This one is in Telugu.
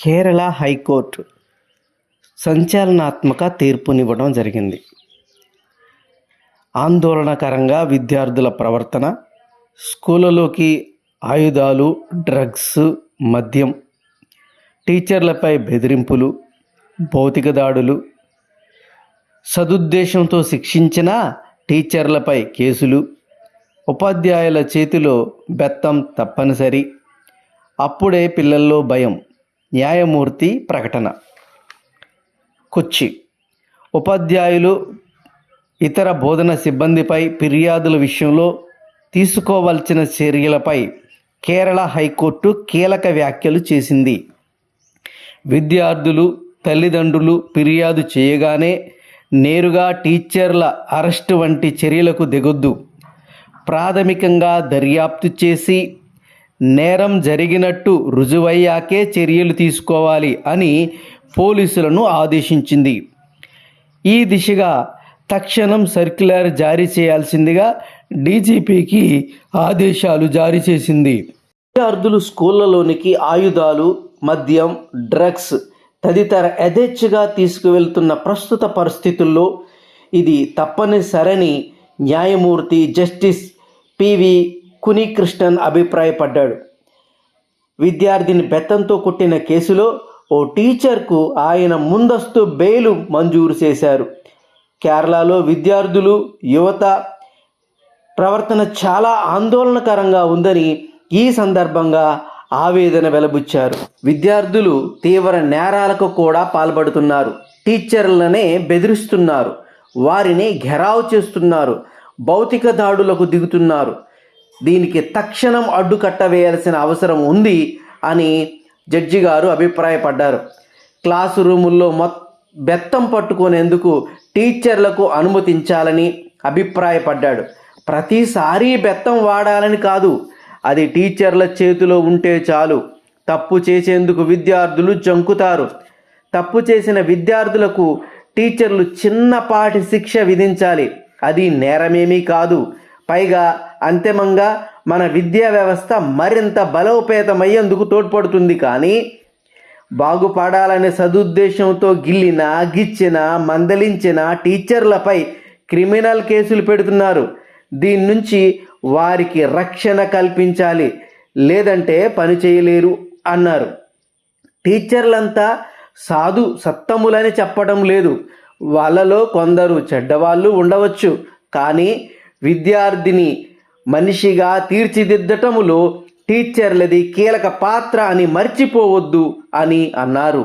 కేరళ హైకోర్టు సంచలనాత్మక తీర్పునివ్వడం జరిగింది. ఆందోళనకరంగా విద్యార్థుల ప్రవర్తన స్కూళ్ళలోకి ఆయుధాలు డ్రగ్స్ మద్యం టీచర్లపై బెదిరింపులు భౌతిక దాడులు సదుద్దేశంతో శిక్షించిన టీచర్లపై కేసులు ఉపాధ్యాయుల చేతిలో బెత్తం తప్పనిసరి అప్పుడే పిల్లల్లో భయం న్యాయమూర్తి ప్రకటన. కొచ్చి. ఉపాధ్యాయులు ఇతర బోధన సిబ్బందిపై ఫిర్యాదుల విషయంలో తీసుకోవాల్సిన చర్యలపై కేరళ హైకోర్టు కీలక వ్యాఖ్యలు చేసింది. విద్యార్థులు తల్లిదండ్రులు ఫిర్యాదు చేయగానే నేరుగా టీచర్ల అరెస్టు వంటి చర్యలకు దిగొద్దు. ప్రాథమికంగా దర్యాప్తు చేసి నేరం జరిగినట్టు రుజువయ్యాకే చర్యలు తీసుకోవాలి అని పోలీసులను ఆదేశించింది. ఈ దిశగా తక్షణం సర్క్యులర్ జారీ చేయాల్సిందిగా డీజీపీకి ఆదేశాలు జారీ చేసింది. విద్యార్థులు స్కూళ్ళలోనికి ఆయుధాలు మద్యం డ్రగ్స్ తదితర యథేచ్ఛగా తీసుకువెళ్తున్న ప్రస్తుత పరిస్థితుల్లో ఇది తప్పనిసరని న్యాయమూర్తి జస్టిస్ పివి కునికృష్ణన్ అభిప్రాయపడ్డాడు. విద్యార్థిని బెత్తంతో కొట్టిన కేసులో ఓ టీచర్కు ఆయన ముందస్తు బెయిలు మంజూరు చేశారు. కేరళలో విద్యార్థులు యువత ప్రవర్తన చాలా ఆందోళనకరంగా ఉందని ఈ సందర్భంగా ఆవేదన వెలబుచ్చారు. విద్యార్థులు తీవ్ర నేరాలకు కూడా పాల్పడుతున్నారు. టీచర్లనే బెదిరిస్తున్నారు. వారిని ఘెరావు చేస్తున్నారు. భౌతిక దాడులకు దిగుతున్నారు. దీనికి తక్షణం అడ్డుకట్ట వేయాల్సిన అవసరం ఉంది అని జడ్జి గారు అభిప్రాయపడ్డారు. క్లాసు రూముల్లో మొత్తం బెత్తం పట్టుకునేందుకు టీచర్లకు అనుమతించాలని అభిప్రాయపడ్డాడు. ప్రతిసారి బెత్తం వాడాలని కాదు అది టీచర్ల చేతిలో ఉంటే చాలు. తప్పు చేసేందుకు విద్యార్థులు జంకుతారు. తప్పు చేసిన విద్యార్థులకు టీచర్లు చిన్నపాటి శిక్ష విధించాలి. అది నేరమేమీ కాదు. పైగా అంతిమంగా మన విద్యా వ్యవస్థ మరింత బలోపేతమయ్యేందుకు తోడ్పడుతుంది కానీ బాగుపడాలనే సదుద్దేశంతో గిల్లిన గిచ్చిన మందలించిన టీచర్లపై క్రిమినల్ కేసులు పెడుతున్నారు. దీని నుంచి వారికి రక్షణ కల్పించాలి. లేదంటే పని చేయలేరు అన్నారు. టీచర్లంతా సాధు సత్తములని చెప్పడం లేదు. వాళ్ళలో కొందరు చెడ్డవాళ్ళు ఉండవచ్చు. కానీ విద్యార్థిని మనిషిగా తీర్చిదిద్దటములో టీచర్లది కీలక పాత్ర అని మర్చిపోవద్దు అని అన్నారు.